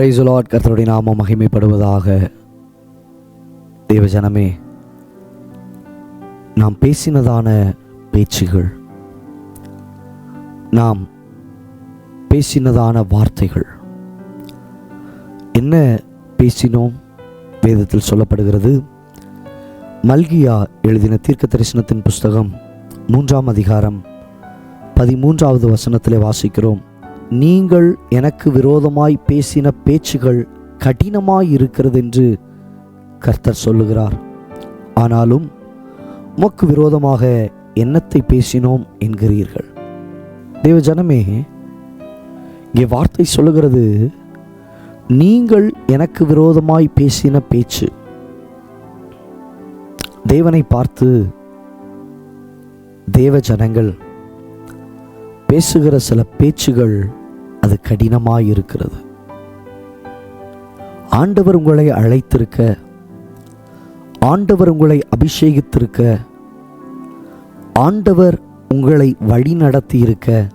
Praise the Lord கர்த்தருடைய நாமம் மகிமைப்படுவதாக. தேவஜனமே நாம் பேசினதான பேச்சுகள் நாம் பேசினதான வார்த்தைகள் என்ன பேசினோம்? வேதத்தில் சொல்லப்படுகிறது மல்கியா எழுதின தீர்க்க தரிசனத்தின் புஸ்தகம் மூன்றாம் அதிகாரம் பதிமூன்றாவது வசனத்திலே வாசிக்கிறோம். நீங்கள் எனக்கு விரோதமாய் பேசின பேச்சுகள் கடினமாய் இருக்கிறது என்று கர்த்தர் சொல்லுகிறார். ஆனாலும் உமக்கு விரோதமாக என்னத்தை பேசினோம் என்கிறீர்கள். தேவ ஜனமே இங்கே வார்த்தை சொல்லுகிறது நீங்கள் எனக்கு விரோதமாய் பேசின பேச்சு. தேவனை பார்த்து தேவ ஜனங்கள் பேசுகிற சில பேச்சுகள் அது கடினமாய் இருக்கிறது ஆண்டவர் உங்களை அழைத்திருக்க ஆண்டவர் உங்களை அபிஷேகித்திருக்க ஆண்டவர் உங்களை வழி நடத்தியிருக்க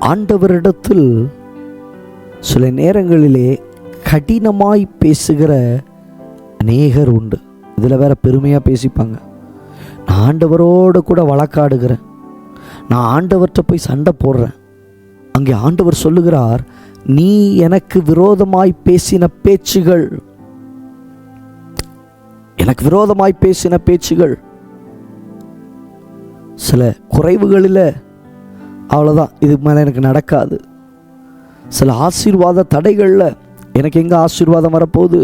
ஆண்டவரிடத்தில் சில நேரங்களிலே கடினமாய் பேசுகிற அநேகர் உண்டு. இதில் வேற பெருமையாக பேசிப்பாங்க. நான் ஆண்டவரோடு கூட வழக்காடுகிறேன். நான் ஆண்டவர்கிட்ட போய் சண்டை போடுறேன். அங்கே ஆண்டவர் சொல்லுகிறார் நீ எனக்கு விரோதமாய் பேசின பேச்சுகள். எனக்கு விரோதமாய் பேசின பேச்சுகள். சில குறைவுகளில் அவ்வளோதான் இதுக்கு மேலே எனக்கு நடக்காது. சில ஆசீர்வாத தடைகளில் எனக்கு எங்கே ஆசீர்வாதம் வரப்போகுது?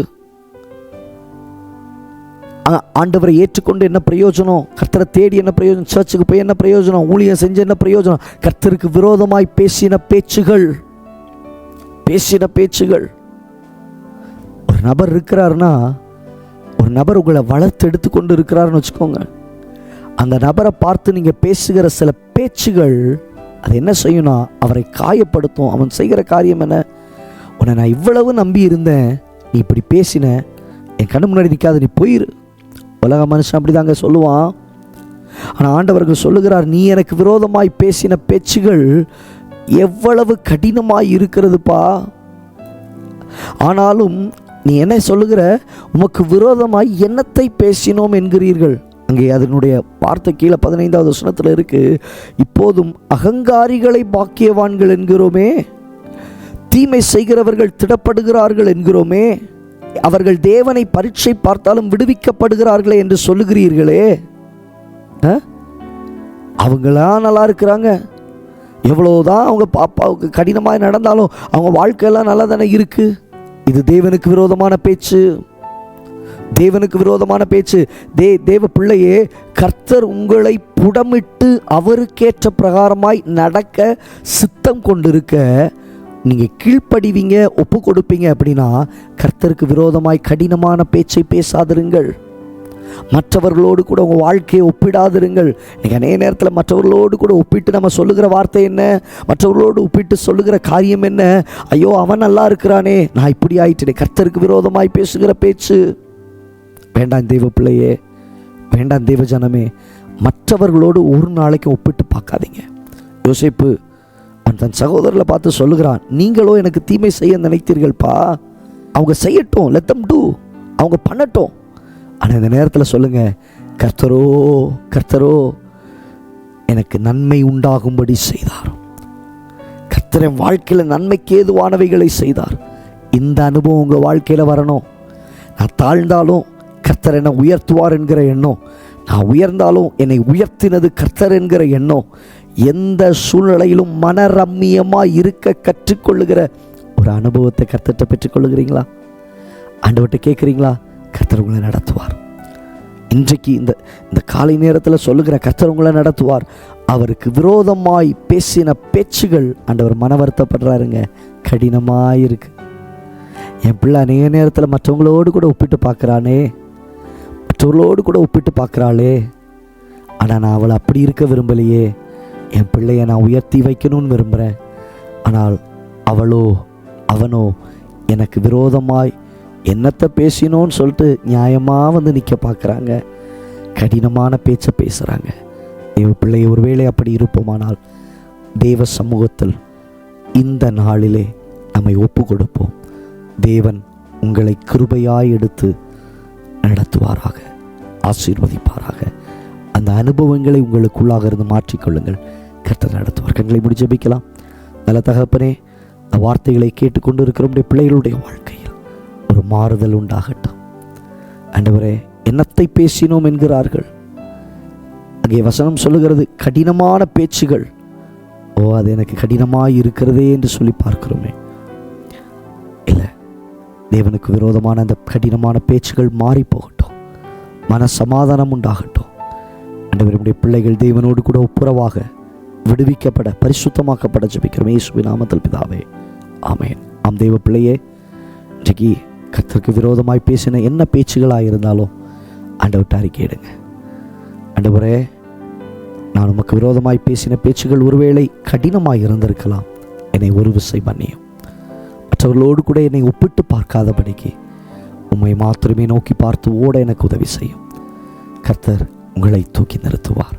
ஆண்டவரை ஏற்றுக்கொண்டு என்ன பிரயோஜனம்? கர்த்தரை தேடி என்ன பிரயோஜனம்? சர்ச்சுக்கு போய் என்ன பிரயோஜனம்? ஊழியம் செஞ்சு என்ன பிரயோஜனம்? கர்த்தருக்கு விரோதமாய் பேசின பேச்சுகள் பேசின பேச்சுகள். ஒரு நபர் இருக்கிறாருன்னா ஒரு நபர் உங்களை வளர்த்து எடுத்து கொண்டு இருக்கிறாருன்னு வச்சுக்கோங்க. அந்த நபரை பார்த்து நீங்கள் பேசுகிற சில பேச்சுகள் அது என்ன செய்யும்னா அவரை காயப்படுத்தும். அவன் செய்கிற காரியம் என்ன? உன்னை நான் இவ்வளவு நம்பி இருந்தேன் நீ இப்படி பேசின என் கண்ணு முன்னாடி நிற்காத நீ போயிரு. உலக மனுஷன் அப்படிதாங்க சொல்லுவான். ஆனால் ஆண்டவர்கள் சொல்லுகிறார் நீ எனக்கு விரோதமாய் பேசின பேச்சுகள் எவ்வளவு கடினமாய் இருக்கிறதுப்பா. ஆனாலும் நீ என்ன சொல்லுகிற? உமக்கு விரோதமாய் என்னத்தை பேசினோம் என்கிறீர்கள். அங்கே அதனுடைய வார்த்தை கீழே பதினைந்தாவது வசனத்தில் இருக்குது இப்போதும் அகங்காரிகளை பாக்கியவான்கள் என்கிறோமே தீமை செய்கிறவர்கள் திடப்படுகிறார்கள் என்கிறோமே. அவர்கள் தேவனை பரீட்சை பார்த்தாலும் விடுவிக்கப்படுகிறார்களே என்று சொல்லுகிறீர்களே. ஆ? அவங்களா நல்லா இருக்கிறாங்க. எவ்வளோதான் அவங்க பாப்பாவுக்கு கடினமாக நடந்தாலும் அவங்க வாழ்க்கையெல்லாம் நல்லா தானே இருக்குது இது தேவனுக்கு விரோதமான பேச்சு. தேவனுக்கு விரோதமான பேச்சு. தே தேவ பிள்ளையே கர்த்தர் உங்களை புடமிட்டு அவருக்கேற்ற பிரகாரமாய் நடக்க சித்தம் கொண்டிருக்க நீங்கள் கீழ்ப்படிவீங்க ஒப்பு கொடுப்பீங்க அப்படின்னா கர்த்தருக்கு விரோதமாய் கடினமான பேச்சை பேசாதிருங்கள். மற்றவர்களோடு கூட உங்கள் வாழ்க்கையை ஒப்பிடாதிருங்கள். நீங்கள் அநேக நேரத்தில் மற்றவர்களோடு கூட ஒப்பிட்டு நம்ம சொல்லுகிற வார்த்தை என்ன? மற்றவர்களோடு ஒப்பிட்டு சொல்லுகிற காரியம் என்ன? ஐயோ அவன் நல்லா இருக்கிறானே. நான் இப்படி ஆயிட்டேனே. கர்த்தருக்கு விரோதமாய் பேசுகிற பேச்சு. வேண்டாம் தெய்வ பிள்ளையே. வேண்டாம் தெய்வ ஜனமே. மற்றவர்களோடு ஒரு நாளைக்கும் ஒப்பிட்டு பார்க்காதீங்க. யோசிப்பு தன் சகோதரில் பார்த்து சொல்லுகிறான் நீங்களோ எனக்கு தீமை செய்ய நினைத்தீர்கள்ப்பா. அவங்க செய்யட்டும் லெத்தம் டூ அவங்க பண்ணட்டும். ஆனால் இந்த நேரத்தில் சொல்லுங்கள் கர்த்தரோ கர்த்தரோ எனக்கு நன்மை உண்டாகும்படி செய்தார். கர்த்தரன் வாழ்க்கையில் நன்மைக்கு ஏதுவானவைகளை செய்தார். இந்த அனுபவம் உங்கள் வாழ்க்கையில் வரணும். நான் தாழ்ந்தாலும் கர்த்தர் என்னை உயர்த்துவார் என்கிற எண்ணம். நான் உயர்ந்தாலும் என்னை உயர்த்தினது கர்த்தர் என்கிற எண்ணம். எந்த சூழ்நிலையிலும் மனரம்மியமாக இருக்க கற்றுக்கொள்ளுகிற ஒரு அனுபவத்தை கர்த்தட்ட பெற்றுக்கொள்ளுகிறீங்களா? ஆண்டவர்கிட்ட கேட்குறீங்களா? கர்த்தர் உங்களை நடத்துவார். இன்றைக்கு இந்த இந்த காலை நேரத்தில் சொல்லுகிற கர்த்தர் உங்களை நடத்துவார். அவருக்கு விரோதமாய் பேசின பேச்சுகள் ஆண்டவர் மன வருத்தப்படுறாருங்க. கடினமாக இருக்கு. என் பிள்ளை அநேக நேரத்தில் மற்றவங்களோடு கூட ஒப்பிட்டு பார்க்குறானே. மற்றவர்களோடு கூட ஒப்பிட்டு பார்க்குறாளே. ஆனால் நான் அவளை அப்படி இருக்க விரும்பலையே. என் பிள்ளையை நான் உயர்த்தி வைக்கணும்னு விரும்புகிறேன் ஆனால் அவளோ அவனோ எனக்கு விரோதமாய் என்னத்தை பேசினோன்னு சொல்லிட்டு நியாயமாக வந்து நிற்க பார்க்குறாங்க கடினமான பேச்சை பேசுகிறாங்க தேவ பிள்ளை ஒருவேளை அப்படி இருப்போமானால் தேவ சமூகத்தில் இந்த நாளிலே நம்மை ஒப்பு கொடுப்போம் தேவன் உங்களை கிருபையாய் எடுத்து நடத்துவாராக ஆசீர்வதிப்பாராக. அந்த அனுபவங்களை உங்களுக்குள்ளாக இருந்து மாற்றிக்கொள்ளுங்கள். கர்த்தர் நடத்துவார் கண்களை முடி ஜபிக்கலாம். நல்ல தகப்பனே அந்த வார்த்தைகளை கேட்டுக்கொண்டு இருக்கிற உடைய பிள்ளைகளுடைய வாழ்க்கையில் ஒரு மாறுதல் உண்டாகட்டும். ஆண்டவரே என்னத்தை பேசினோம் என்கிறார்கள்? அங்கே வசனம் சொல்லுகிறது கடினமான பேச்சுகள். ஓ அது எனக்கு கடினமாக இருக்கிறதே என்று சொல்லி பார்க்கிறோமே. இல்லை தேவனுக்கு விரோதமான அந்த கடினமான பேச்சுகள் மாறி போகட்டும் மன சமாதானம் உண்டாகட்டும் ஆண்டவருடைய பிள்ளைகள் தேவனோடு கூட ஒப்புரவாக விடுவிக்கப்பட பரிசுத்தமாக்கப்பட ஜபிக்கிறோம். இயேசுவின் நாமத்தில் பிதாவே. ஆமேன். ஆம் தெய்வ பிள்ளையே இன்றைக்கு கர்த்தருக்கு விரோதமாய் பேசின என்ன பேச்சுகளாக இருந்தாலும் ஆண்டவர்கிட்ட அறிக்கையிடுங்க ஆண்டவரே நான் உமக்கு விரோதமாய் பேசின பேச்சுகள் ஒருவேளை கடினமாய் இருந்திருக்கலாம். என்னை ஒரு விசை பண்ணியும் மற்றவர்களோடு கூட என்னை ஒப்பிட்டு பார்க்காதபடிக்கு உம்மை மாத்திரமே நோக்கி பார்த்து ஓட எனக்கு உதவி செய்யும். கர்த்தர் உங்களை தூக்கி நிறுத்துவார்.